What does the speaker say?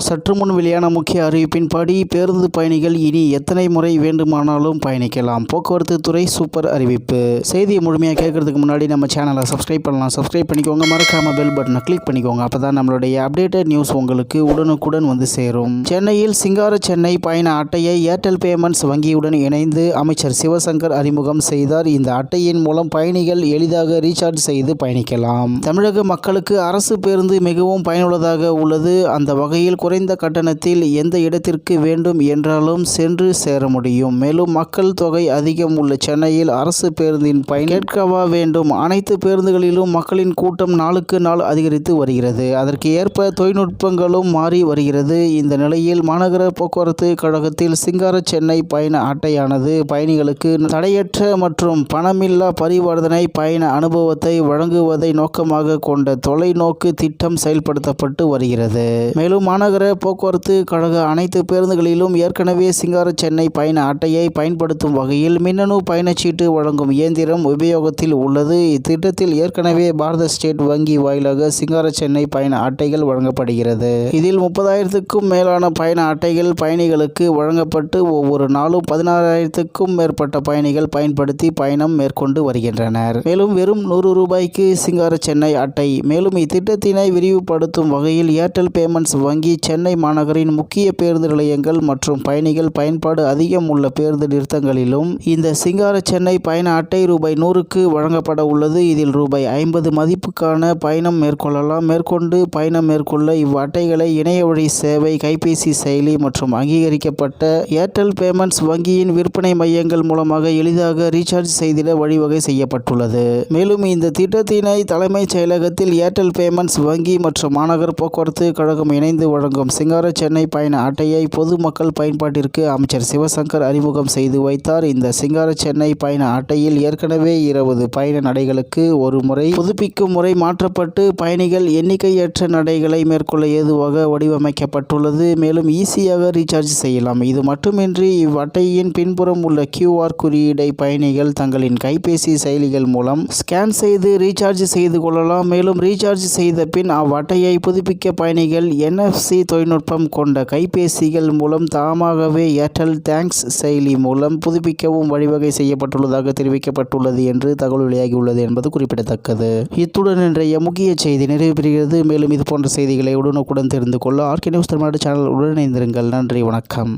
சற்று முன் வெளியான முக்கிய அறிவிப்பின்படி பேருந்து பயணிகள் இனி எத்தனை முறை வேண்டுமானாலும் பயணிக்கலாம். போக்குவரத்து துறை சூப்பர் அறிவிப்பு. செய்தியை முழுமையாக கேட்கறதுக்கு முன்னாடி நம்ம சேனலை சப்ஸ்கிரைப் பண்ணலாம். சப்ஸ்கிரைப் பண்ணிக்கோங்க. மறக்காம பெல் பட்டனை கிளிக் பண்ணிக்கோங்க. அப்பதான் நம்மளுடைய அப்டேட்டட் நியூஸ் உங்களுக்கு உடனுக்குடன் வந்து சேரும். சென்னையில் சிங்கார சென்னை பயண அட்டையை ஏர்டெல் பேமெண்ட்ஸ் வங்கியுடன் இணைந்து அமைச்சர் சிவசங்கர் அறிமுகம் செய்தார். இந்த அட்டையின் மூலம் பயணிகள் எளிதாக ரீசார்ஜ் செய்து பயணிக்கலாம். தமிழக மக்களுக்கு அரசு பேருந்து மிகவும் பயனுள்ளதாக உள்ளது. அந்த வகையில் குறைந்த கட்டணத்தில் எந்த இடத்திற்கு வேண்டும் என்றாலும் சென்று சேர முடியும். மேலும் மக்கள் தொகை அதிகம் உள்ள சென்னையில் அரசு பேருந்தின் பயன் கேட்கவா வேண்டும். அனைத்து பேருந்துகளிலும் மக்களின் கூட்டம் நாளுக்கு நாள் அதிகரித்து வருகிறது. அதற்கு ஏற்ப தொழில்நுட்பங்களும் மாறி வருகிறது. இந்த நிலையில் மாநகர போக்குவரத்து கழகத்தில் சிங்கார சென்னை பயண அட்டையானது பயணிகளுக்கு தடையற்ற மற்றும் பணமில்லா பரிவர்த்தனை பயண அனுபவத்தை வழங்குவதை நோக்கமாக கொண்ட தொலைநோக்கு திட்டம் செயல்படுத்தப்பட்டு வருகிறது. மேலும் மாநகர போக்குவரத்து கழக அனைத்து பேருந்துகளிலும் ஏற்கனவே சிங்கார சென்னை பயண அட்டையை பயன்படுத்தும் வகையில் மின்னணு பயணச்சீட்டு வழங்கும் இயந்திரம் உபயோகத்தில் உள்ளது. இத்திட்டத்தில் ஏற்கனவே பாரத ஸ்டேட் வங்கி வாயிலாக சிங்கார சென்னை பயண அட்டைகள் வழங்கப்படுகிறது. இதில் முப்பதாயிரத்துக்கும் மேலான பயண அட்டைகள் பயணிகளுக்கு வழங்கப்பட்டு ஒவ்வொரு நாளும் பதினாறாயிரத்துக்கும் மேற்பட்ட பயணிகள் பயன்படுத்தி பயணம் மேற்கொண்டு வருகின்றனர். மேலும் வெறும் நூறு ரூபாய்க்கு சிங்கார சென்னை அட்டை. மேலும் இத்திட்டத்தினை விரிவுபடுத்தும் வகையில் ஏர்டெல் பேமெண்ட்ஸ் வங்கி சென்னை மாநகரின் முக்கிய பேருந்து நிலையங்கள் மற்றும் பயணிகள் பயன்பாடு அதிகம் உள்ள பேருந்து நிறுத்தங்களிலும் இந்த சிங்கார சென்னை பயண அட்டை ரூபாய் நூறுக்கு வழங்கப்பட உள்ளது. இதில் ரூபாய் ஐம்பது மதிப்புக்கான பயணம் மேற்கொள்ளலாம். மேற்கொண்டு பயணம் மேற்கொள்ள இவ் அட்டைகளை இணைய வழி சேவை கைபேசி செயலி மற்றும் அங்கீகரிக்கப்பட்ட ஏர்டெல் பேமெண்ட்ஸ் வங்கியின் விற்பனை மையங்கள் மூலமாக எளிதாக ரீசார்ஜ் செய்திட வழிவகை செய்யப்பட்டுள்ளது. மேலும் இந்த திட்டத்தினை தலைமைச் செயலகத்தில் ஏர்டெல் பேமெண்ட்ஸ் வங்கி மற்றும் மாநகர் போக்குவரத்து கழகம் இணைந்து வழங்கும் சிங்கார சென்னை பயண அட்டையை பொதுமக்கள் பயன்பாட்டிற்கு அமைச்சர் சிவசங்கர் அறிமுகம் செய்து வைத்தார். இந்த சிங்கார சென்னை பயண அட்டையில் ஏற்கனவே இருபது பயண நடைகளுக்கு ஒரு முறை புதுப்பிக்கும் முறை மாற்றப்பட்டு பயணிகள் எண்ணிக்கையற்ற நடைகளை மேற்கொள்ள ஏதுவாக வடிவமைக்கப்பட்டுள்ளது. மேலும் ஈஸியாக ரீசார்ஜ் செய்யலாம். இது மட்டுமின்றி இவ்வட்டையின் பின்புறம் உள்ள கியூஆர் குறியீடை பயணிகள் தங்களின் கைபேசி செயலிகள் மூலம் ஸ்கேன் செய்து ரீசார்ஜ் செய்து கொள்ளலாம். மேலும் ரீசார்ஜ் செய்த பின் அவ்வட்டையை புதுப்பிக்க பயணிகள் என்எஃப்சி தொழில்நுட்பம் கொண்ட கைபேசிகள் மூலம் தாமாகவே ஏர்டெல் தேங்க்ஸ் செயலி மூலம் புதுப்பிக்கவும் வழிவகை செய்யப்பட்டுள்ளதாக தெரிவிக்கப்பட்டுள்ளது என்று தகவல் வெளியாகியுள்ளது என்பது குறிப்பிடத்தக்கது. இத்துடன் இன்றைய முக்கிய செய்தி நிறைவு பெறுகிறது மேலும் இது போன்ற செய்திகளை உடனுக்குடன் தெரிந்து கொள்ள ஆர்கே நியூஸ் தமிழ்நாடு சேனல் உடன் நன்றி வணக்கம்.